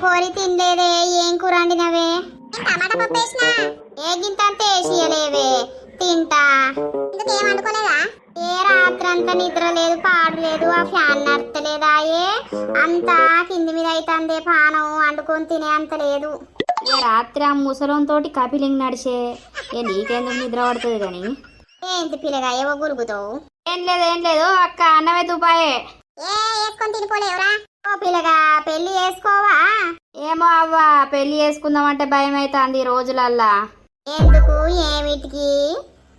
పోరి తినలేదే ఏం కూర వండినవే? టమాటా పప్పు వేసిన. ఏ గింత అంత వేసియలేవే? తింటా. ఏం వండుకోలేదా? ఏ రాత్రంతా నిద్ర లేదు పాడు లేదు ఆ ఫ్యాన్ నడతలేదా ఏ? అంతా కింది మీద అయితందే పానం వండుకొని తినే అంత లేదు. ఇక రాత్రి ఆ ముసలంతోటి కపిలింగ్ నడిచే? ఏ నీకెందుకు నిద్ర పడుతుంది కానీ? ఏంటి పిల్లగా ఏవో గురుగుతావు? ఏం లేదు ఏం లేదు అక్క అన్నమే దుపాయే ఏ వేసుకొని తినిపోలేవురా. ఓ పిల్లగా పెళ్ళి చేసుకోవా ఏమో అవ్వా పెళ్ళి చేసుకుందామంటే భయం అవుతుంది రోజులల్లా. ఎందుకు? ఏమిటికి?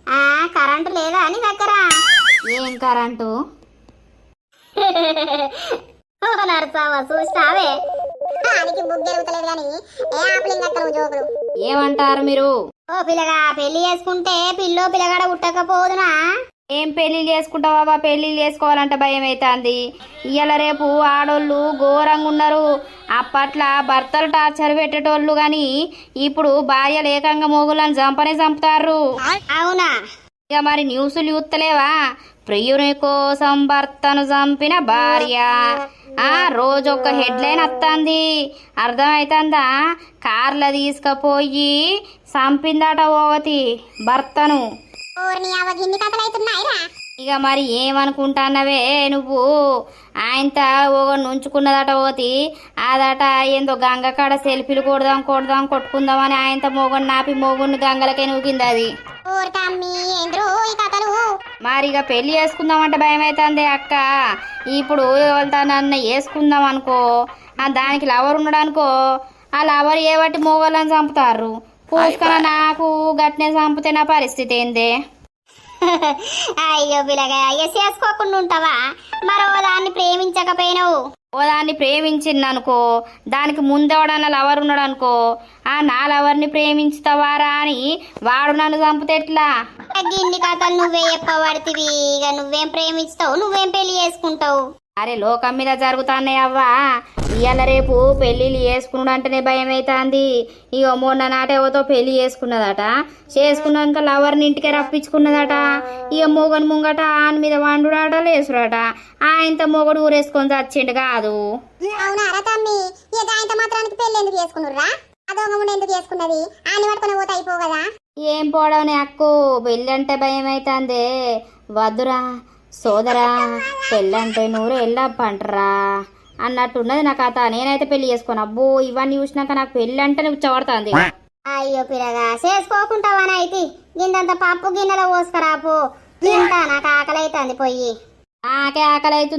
ఆ కరెంటు లేదా నీ దగ్గర. ఏం కరెంటు? ఓ నరసావా చూసినావే? దానికి బుక్ జరుగుతలేదు కానీ ఏ ఆపలింగ్ అక్కడ జోకులు. ఏమంటారు మీరు? ఓ పిల్లగా పెళ్ళి చేసుకుంటే పిల్లో పిల్లగాడ ఉట్టకపోదునా ఏం పెళ్ళి చేసుకుంటావా పెళ్ళి చేసుకోవాలంటే భయం అవుతుంది ఇవాళ రేపు ఆడోళ్ళు ఘోరంగా ఉన్నారు. అప్పట్లో భర్తలు టార్చర్ పెట్టేటోళ్ళు కానీ ఇప్పుడు భార్యలు ఏకంగా మొగులను చంపనే చంపుతారు అవునా? ఇక మరి న్యూస్లు చూస్తలేవా ప్రియుని కోసం భర్తను చంపిన భార్య. ఆ రోజు ఒక హెడ్లైన్ వస్తుంది అర్థమైతుందా? కార్ల తీసుకుపోయి చంపిందట ఓవతి భర్తను. గిన్ని కథలు అవుతున్నాయిరా ఇక మరి ఏమనుకుంటానవే నువ్వు? ఆయనత నుంచుకున్నదట ఓతి. అదట ఏందో గంగ కాడ సెల్ఫీలు కొడదాం కొడదాం కొట్టుకుందాం అని ఆయనత మోగొని నాపి మోగుని గంగలకే నూకింది అది మరి ఇక పెళ్ళి చేసుకుందామంటే భయం అవుతుంది అక్క. ఇప్పుడు ఎవరితోనన్న వేసుకుందాం అనుకో ఆ దానికి లవర్ ఉన్నాడు అనుకో ఆ లవర్ ఏ బట్టి మోగోళ్ళని చంపుతారు? పూసుకొని నాకు గట్టినే చంపితే నా పరిస్థితి ఏందే? అయ్యో పిల్లగా అయ్యో చేసుకోకుండా ఉంటావా? మరో దాన్ని ప్రేమించకపోయినావు. ఓ దాన్ని ప్రేమించింది అనుకో దానికి ముందెవడన్నా లవర్ ఉన్నాడు అనుకో ఆ నా లవర్ని ప్రేమించుతావారా అని వాడు నన్ను చంపితే ఎట్లా? గిన్ని కథలు నువ్వే చెప్పబడితివి ఇక నువ్వేం ప్రేమిస్తావు నువ్వేం పెళ్ళి చేసుకుంటావు? అరే లోకం మీద జరుగుతానే అవ్వా. ఇవాళ రేపు పెళ్ళిళ్ళు చేసుకున్నాడు అంటేనే భయం అవుతుంది ఇక మొన్న నాటేవతో పెళ్ళి చేసుకున్నదట. చేసుకున్నాక లవర్ని ఇంటికే రప్పించుకున్నదట. ఇక మొగని ముంగట ఆయన మీద వండుడాట లేసుడట. ఆయనతో మొగడు ఊరేసుకొని చచ్చిండు కదా. ఏం పోవడం అక్కు? పెళ్ళి అంటే భయం అవుతుంది వద్దురా. సోదరా పెళ్ళంటే నూరు ఎల్లప్పంటరా అన్నట్టున్నది నా కథ. నేనైతే పెళ్ళి చేసుకోను. అబ్బో ఇవన్నీ చూసినాక నాకు పెళ్ళి అంటే నువ్వు చవడుతుంది అయ్యో పిల్లగా చేసుకోకుంటావాని అయితే గిందంత పప్పు గిన్నెలో పోసుకురాపు తింటా నాకు ఆకలి అవుతుంది పోయి. నాకే ఆకలి అవుతుంది